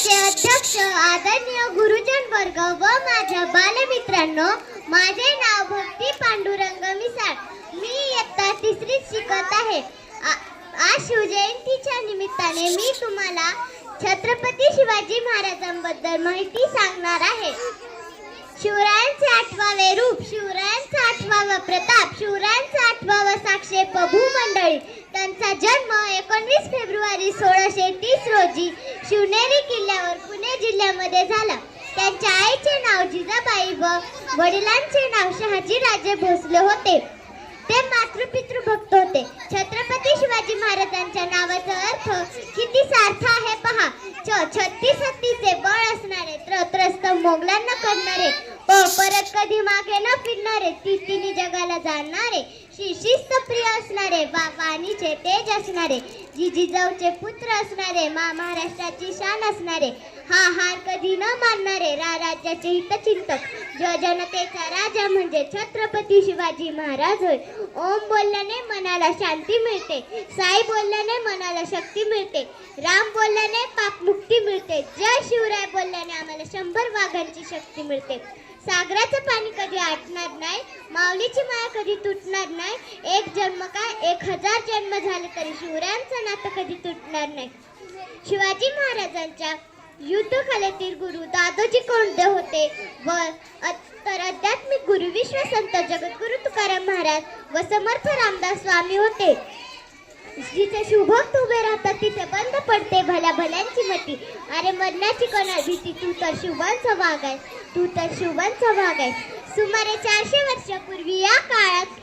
मंडळाचे अध्यक्ष आदरणीय गुरुजन वर्ग व माझ्या बालमित्रांनो माझे नाव भक्ती पांडुरंग मिसाळ. मी इयत्ता तिसरीत शिकत आहे. आ- आज शिवजयंतीच्या निमित्ताने मी तुम्हाला छत्रपती शिवाजी महाराजांबद्दल माहिती सांगणार आहे. शिवरायांचे आठवावे रूप शिवरायांचा आठवावा प्रताप शिवरायांचा आठवावा साक्षेप भूमंडळी त्यांचा जन्म एकोणवीस फेब्रुवारी सोळाशे तीस रोजी शिवनेरी किल्ल्यावर पुणे जिल्ह्यामध्ये झाला. त्यांच्या आईचे नाव जिजाबाई व वडिलांचे नाव शहाजी राजे भोसले होते. ते मातृपितृ भक्त होते. छत्रपती शिवाजी महाराजांच्या नावाचा अर्थ किती सार्थ आहे पहा. छ छत्तीस हत्तीचे बळ असणारे त्र त्रस्त मोगलांना करणारे प परत कधी मागे न फिरणारे ती तिन्ही जगाला जाणणारे शि शिस्तप्रिय असणारे वा वाणीचे तेज असणारे जी पुत्र असणारे मा महाराष्ट्राची शान असणारे हा हार कधी न राज्याचे हितचिंतक ज जनतेचा राजा म्हणजे छत्रपती शिवाजी महाराज होय. ओम बोलल्याने मनाला शांती मिळते. साई बोलल्याने मनाला शक्ती मिळते. राम बोलल्याने पापमुक्ती मिळते. जय शिवराय बोलल्याने आम्हाला शंभर वाघांची शक्ती मिळते. सागराचं पाणी कधी आटणार नाही माऊलीची माया कधी तुटणार नाही एक जन्म काय एक हजार जन्म झाले तरी शिवरायांचं नातं कधी तुटणार नाही. शिवाजी महाराजांच्या युद्धकलेतील गुरु दादोजी कोंडदे होते व तर आध्यात्मिक गुरु विश्व संत जगद्गुरु तुकाराम महाराज व समर्थ रामदास स्वामी होते. जिथे शुभक्त उभे राहतात तिथे बंद पडते. भल्या भल्यांची मती. अरे मरण्याची कोणा भीती तू तर शुभांचा भाग आहे तू तर शुभांचा भाग आहे सुमारे चारशे वर्षापूर्वी या काळात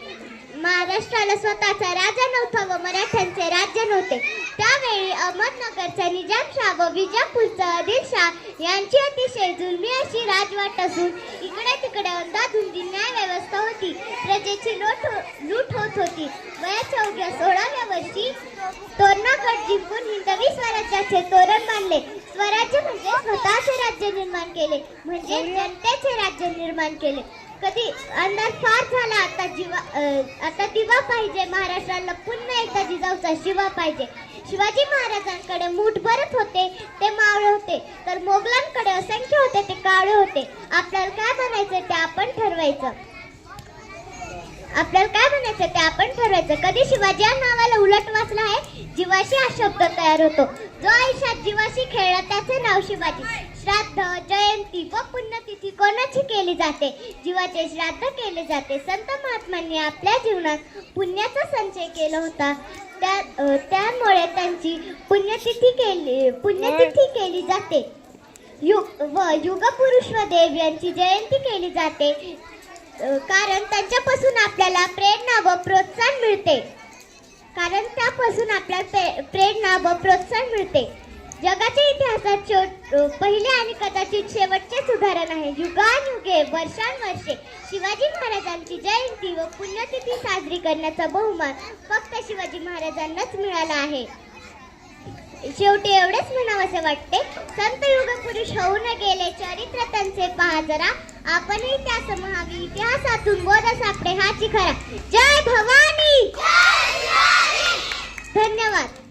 महाराष्ट्राला स्वतःचा राजा नव्हता व मराठ्यांचे राज्य नव्हते. त्यावेळी अहमदनगरचा निजामशाह व विजापूरचा आदिलशाह यांची अतिशय जुलमी अशी राजवाट असून इकडे तिकडे अंधाधुंदी न्याय व्यवस्था होती. प्रजेची लूट हो-, लूट होत होती. वयाच्या उद्या सोळाव्या वर्षी तोरणागड जिंकून हिंदवी स्वराज्याचे तोरण बांधले. स्वराज्य म्हणजे स्वतःचे राज्य निर्माण केले. म्हणजे जनतेचे राज्य निर्माण केले. कधी अंधार फार झाला आता जीवा आता दिवा पाहिजे. महाराष्ट्राला पुन्हा एकदा जिजाऊचा शिवा पाहिजे. शिवाजी महाराजांकडे मूठ भरत होते ते मावळे होते. तर मोगलांकडे असंख्य होते ते काळे होते. आपल्याला काय म्हणायचं ते आपण ठरवायचं. आपल्याला काय म्हणायचं ते आपण ठरवायचं. कधी शिवाजी या नावाला उलट वाचला आहे? जीवाशी हा शब्द तयार होतो. जो आयुष्यात जीवाशी खेळला त्याचे नाव शिवाजी. श्राद्ध जयंती व पुण्यतिथी कोणाची केली जाते? जीवाचे श्राद्ध केले जाते. संत महात्म्यांनी आपल्या जीवनात पुण्याचा संचय केला होता. त्या त्यामुळे त्यांची पुण्यतिथी केली पुण्यतिथी केली जाते. युग व युगपुरुष व देव यांची जयंती केली जाते. कारण त्यांच्यापासून आपल्याला प्रेरणा व प्रोत्साहन मिळते. कारण त्यापासून आपल्याला प्रे- प्रेरणा व प्रोत्साहन मिळते. जगाच्या इतिहासात पहिले आणि कदाचित शेवटचेच उदाहरण आहे. युगानुयुगे वर्षानुवर्षे शिवाजी महाराजांची जयंती व पुण्यतिथी साजरी करण्याचा बहुमान फक्त शिवाजी महाराजांनाच मिळाला आहे. शेवटी एवढेच म्हणावंसे वाटते संत युग पुरुष होऊन गेले चरित्र त्यांचे पहा जरा. आपणही त्या समहावी इतिहासातून बोध सापडे हाची खरा. जय भवानी! धन्यवाद.